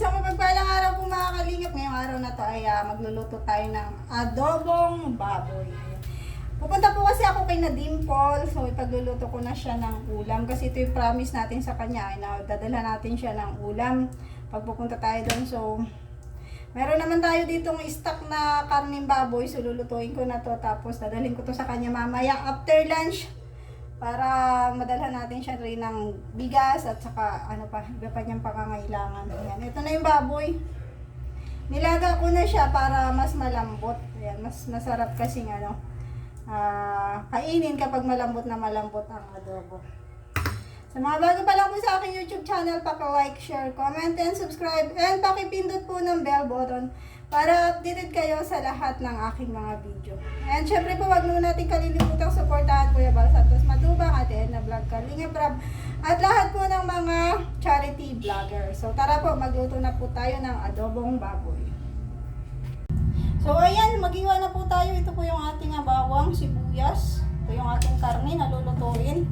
Isang mapagpalang araw po mga kalingap. Ngayong araw na to ay ah, magluluto tayo ng adobong baboy. Pupunta po kasi ako kay na Dimple. So ipagluluto ko na siya ng ulam. Kasi ito yung promise natin sa kanya. Ay na dadala natin siya ng ulam. Pag pupunta tayo doon. So meron naman tayo ditong stock na karning baboy. So lulutuin ko na to. Tapos dadalhin ko to sa kanya mamaya after lunch para madalhan natin siya rin ng bigas at saka ano pa, iba pa niyang pangangailangan. Ayan. Ito na yung baboy. Nilaga ko na siya para mas malambot. Ayan, mas masarap kasing ano, ah, kainin kapag malambot na malambot ang adobo. Sa mga bago pa lang po sa aking YouTube channel, paka-like, share, comment, and subscribe. And pakipindot po ng bell button para updated kayo sa lahat ng aking mga video. And syempre po, wag muna natin kalilimutang supportahan Kuya Bal Santos Matubang, Ate Edna Vlog, Kalinga Brab, at lahat po ng mga charity vlogger. So tara po, magluto na po tayo ng adobong baboy. So ayan, magiwa na po tayo. Ito po yung ating bawang, sibuyas. Ito yung ating karne na lulutuin.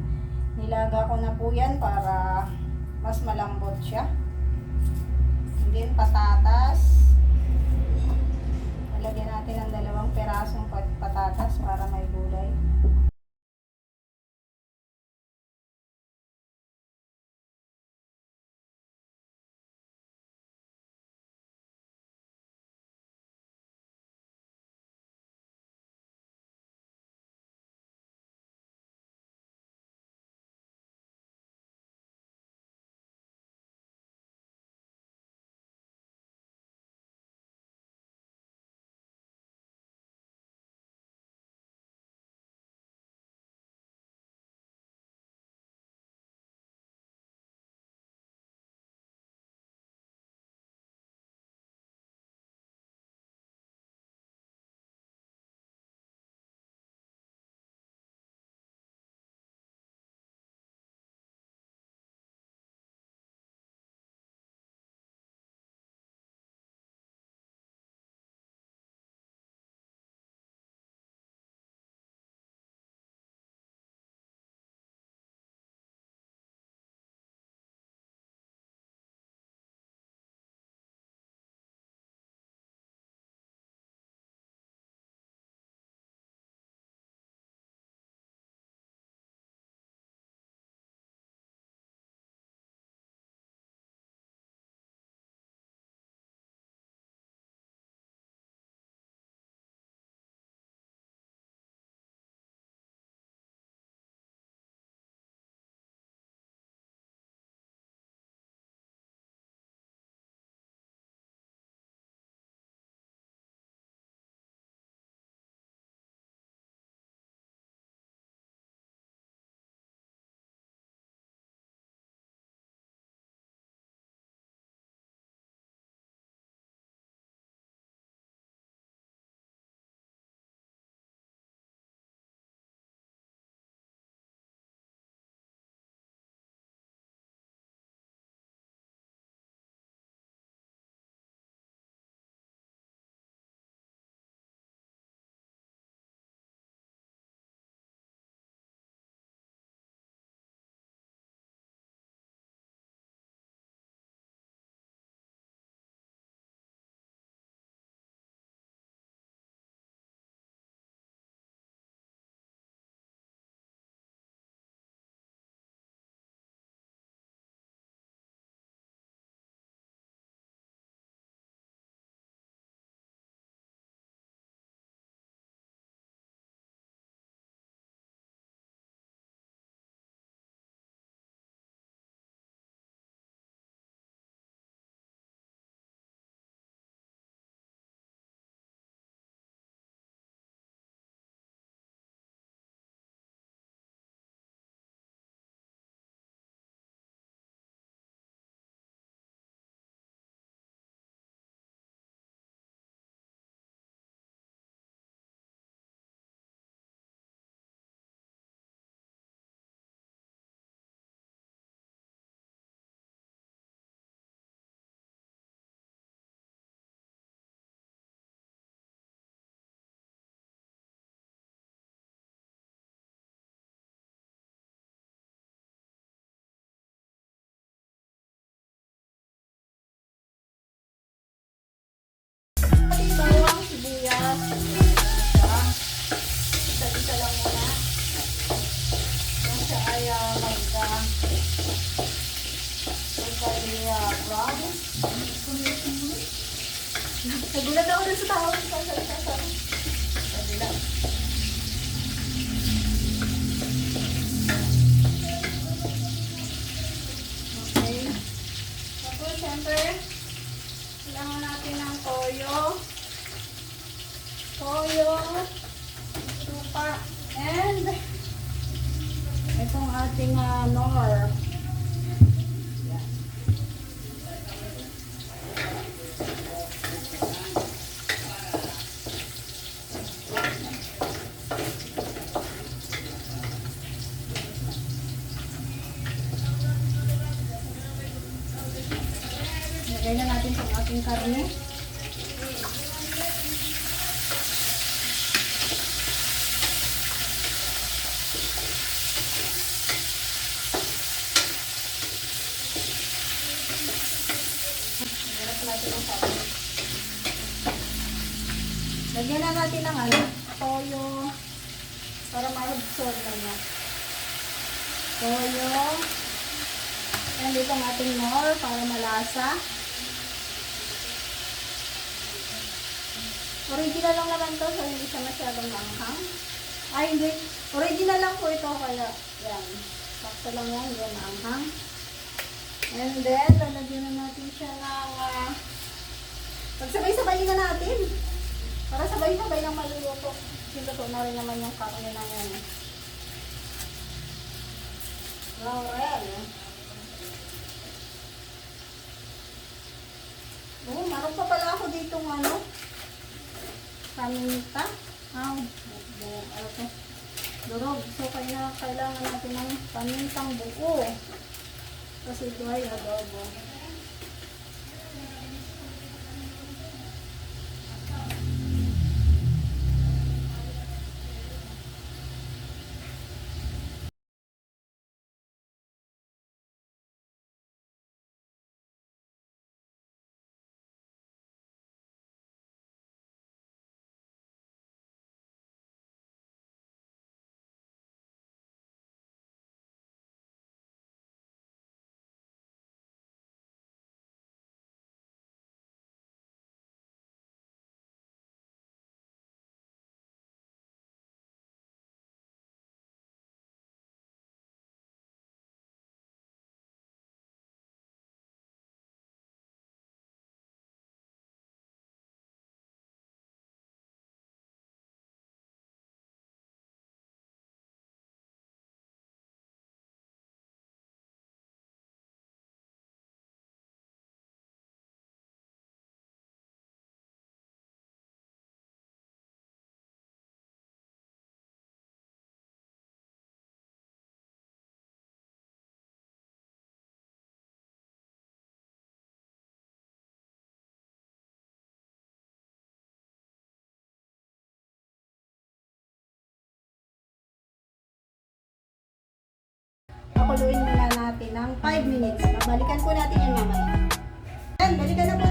Nilaga ko na po yan para mas malambot siya. And then patatas. Lagyan natin ng dalawang perasong pat- patatas para may gulay. Nagulat ako dun sa tawag sa sa sa sa. Kabila. Okay. Tapos, syempre, kailangan natin ng toyo. Toyo, suka, and itong ating uh, nor. Yan. Lagay na natin itong ating karne. Lagyan na natin ng ano, toyo para ma-absorb na niya. Toyo. Yan dito ang ating nor para malasa. Original lang naman to, so hindi siya masyadong manghang. Ay, hindi. Original lang po ito, kaya yan. Sakto lang yan, yan anghang. And then, lalagyan na natin siya ng... Uh, pagsabay-sabayin na natin. Para sabay-sabay lang maluluto. Sinuto na rin naman yung karne na yan. Laurel. Oh, meron pa pala ako dito ano. Paminta. Ah, bu- ano to? Durog. So, kaya kailangan natin ng pamintang buo. Kasi ito ay adobo. Pakuluin muna natin ng 5 minutes. Babalikan po natin yan mamaya. Yan, balikan na